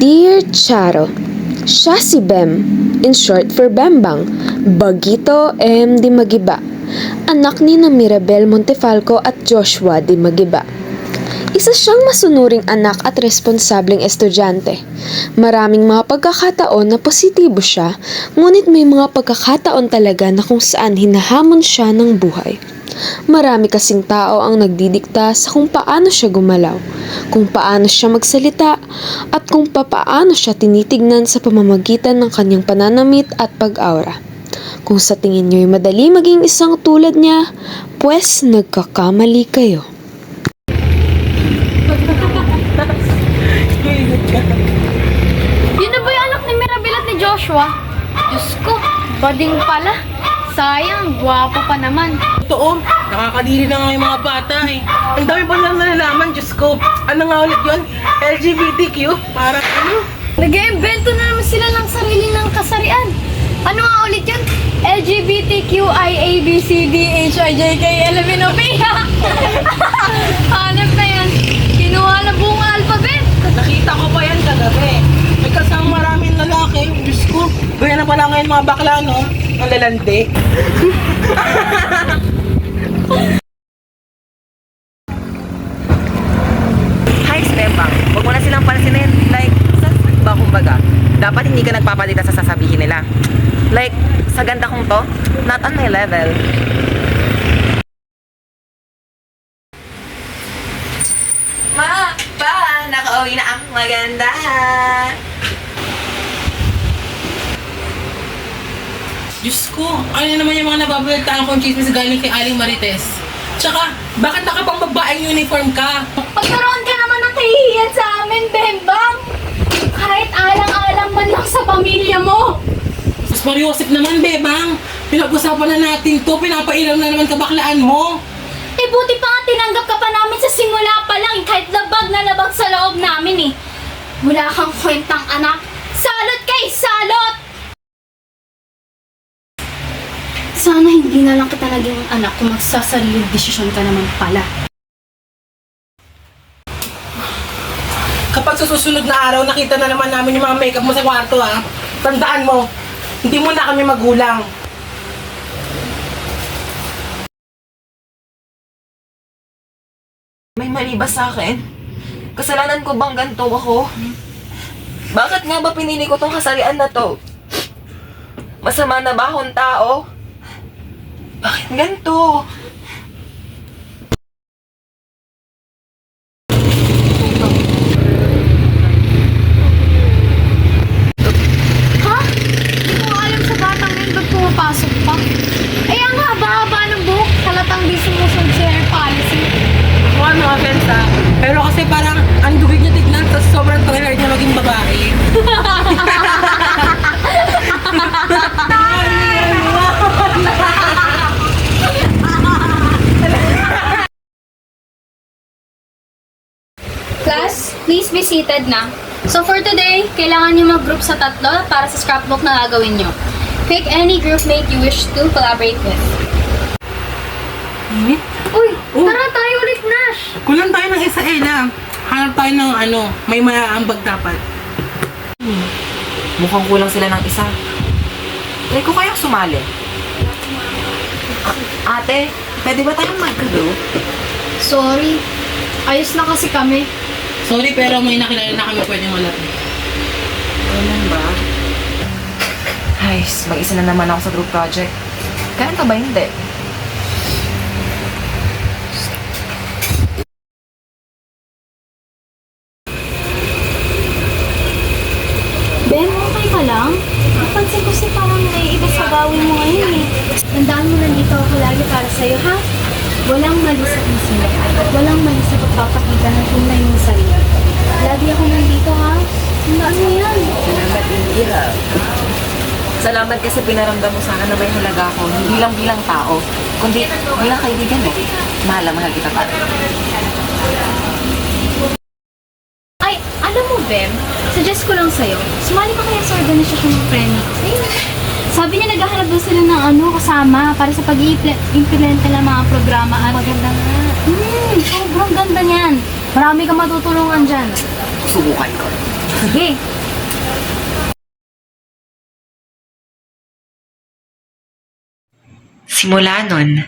Dear Charo, siya si Bem, in short for Bembang, Bagito M. Di Magiba, anak ni na Mirabel Montefalco at Joshua Di Magiba. Isa siyang masunuring anak at responsableng estudyante. Maraming mga pagkakataon na positibo siya, ngunit may mga pagkakataon talaga na kung saan hinahamon siya ng buhay. Marami kasing tao ang nagdidikta sa kung paano siya gumalaw, kung paano siya magsalita, at kung papaano siya tinitignan sa pamamagitan ng kanyang pananamit at pag-aura. Kung sa tingin niyo'y madali maging isang tulad niya, pues nagkakamali kayo. Yun na ba yung anak ni Mirabel at ni Joshua? Diyos ko, bading pala. Sayang, gwapo pa naman. Totoo, nakakadiri na nga yung mga bata eh. Ang dami pa lang nalalaman, Diyos ko. Ano nga ulit yun? LGBTQ? Parang ano? Nag-iimbento na naman sila ng sarili ng kasarian. Ano nga ulit yun? LGBTQIABCDHIJKLMNOP Hanap na yan. Kinuha na buong alphabet. Nakita ko pa yan kagabi. May kasama maraming lalaki. Diyos ko, gaya na pala ngayon mga bakla, no? Ang lalande. Hi, Stembang. Huwag mo na silang pansinin. Like, sa ba kumbaga, dapat hindi ka nagpapalita sa sasabihin nila. Like, sa ganda kong to, not on my level. Ma, pa, nakauwi na ang maganda. Diyos ko, ano naman yung mga nababalagtaan kong chismis galing kay Aling Marites? Tsaka, bakit nakapang babaeng uniform ka? Pagkaroon ka naman ng kahihiyan sa amin, Bembang. Kahit alang-alang man lang sa pamilya mo. Mas Mariosip naman, Bebang. Pinag-usapan na natin to, pinapailang na naman kabaklaan mo. Buti pa nga tinanggap ka pa namin sa simula pa lang kahit labag na labag sa loob namin eh. Wala kang kwentang anak. Salot kay salot! Sana hindi na lang kita naging anak kung magsasariling desisyon ka naman pala. Kapag susunod na araw, nakita na naman namin yung mga makeup mo sa kwarto, ha? Tandaan mo, hindi mo na kami magulang. May mali ba sa akin? Kasalanan ko bang ganito ako? Bakit nga ba pinili ko tong kasarian na to? Masama na ba akong tao? Bakit ganito? Ha? Hindi ko alam sa batang yun ba't pumapasok pa? Eh, ang haba-haba ng buhok. Halatang di sumusunod sa hair policy. Ako ano, offense, ha? Pero kasi parang ang dugig niya tignan, tapos sobrang trailer niya maging babae. Class, please be seated na. So for today, kailangan nyo mag-group sa tatlo para sa scrapbook na gagawin nyo. Pick any group mate you wish to collaborate with. Uy, Oh. tara tayo ulit, Nash! Kulang tayo ng isa, Ella. Hanap tayo ng ano, may maaambag dapat. Mukhang kulang sila ng isa. Try ko kayang sumali. A- ate, pwede ba tayong mag-group? Sorry, ayos na kasi kami. Sorry, pero may nakilala na kami pwedeng malapit. Ganun ba? Ay, mag-isa na naman ako sa group project. Kaya ka ba hindi? Ben, okay ka lang? Napansin ko si parang naiiba sa gawin mo ngayon eh. Tandaan mo nandito ako lagi para sa'yo, ha? Walang mali sa isipan at walang mali sa pagpapakita ng tunay mong sarili. Lagi ako nandito, ha? Tandaan mo yan. Salamat, Indira. Salamat kasi pinaramdam mo sana na may halaga ako, hindi lang bilang tao, kundi bilang kaibigan mo. Mahal na mahal kita pa. Ay, alam mo, Bem, suggest ko lang sa'yo, sumali ka kaya sa organisasyon ng friend. Ayun. Sabi niya naghahanap daw sila ng ano, kasama para sa pag-i-implement ng mga programa at maganda nga. Hmm, sobrang ganda niyan. Marami kang matutulungan dyan. Subukan ko. Sige. Simula nun,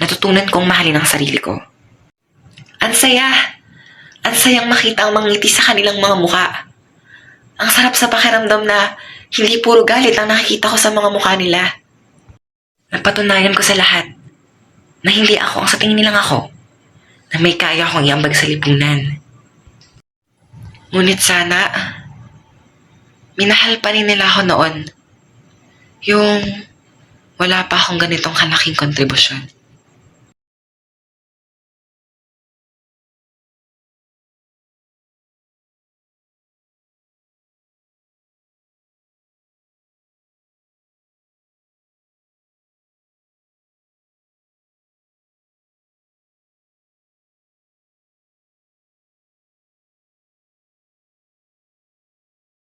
natutunan kong mahalin ang sarili ko. Ang saya! Ang sayang makita ang mga ngiti sa kanilang mga muka. Ang sarap sa pakiramdam na hindi puro galit ang nakikita ko sa mga mukha nila. Napatunayan ko sa lahat na hindi ako ang sa tingin nilang ako, na may kaya akong iambag sa lipunan. Ngunit sana, minahal pa rin nila ako noon. Yung wala pa akong ganitong kalaking kontribusyon.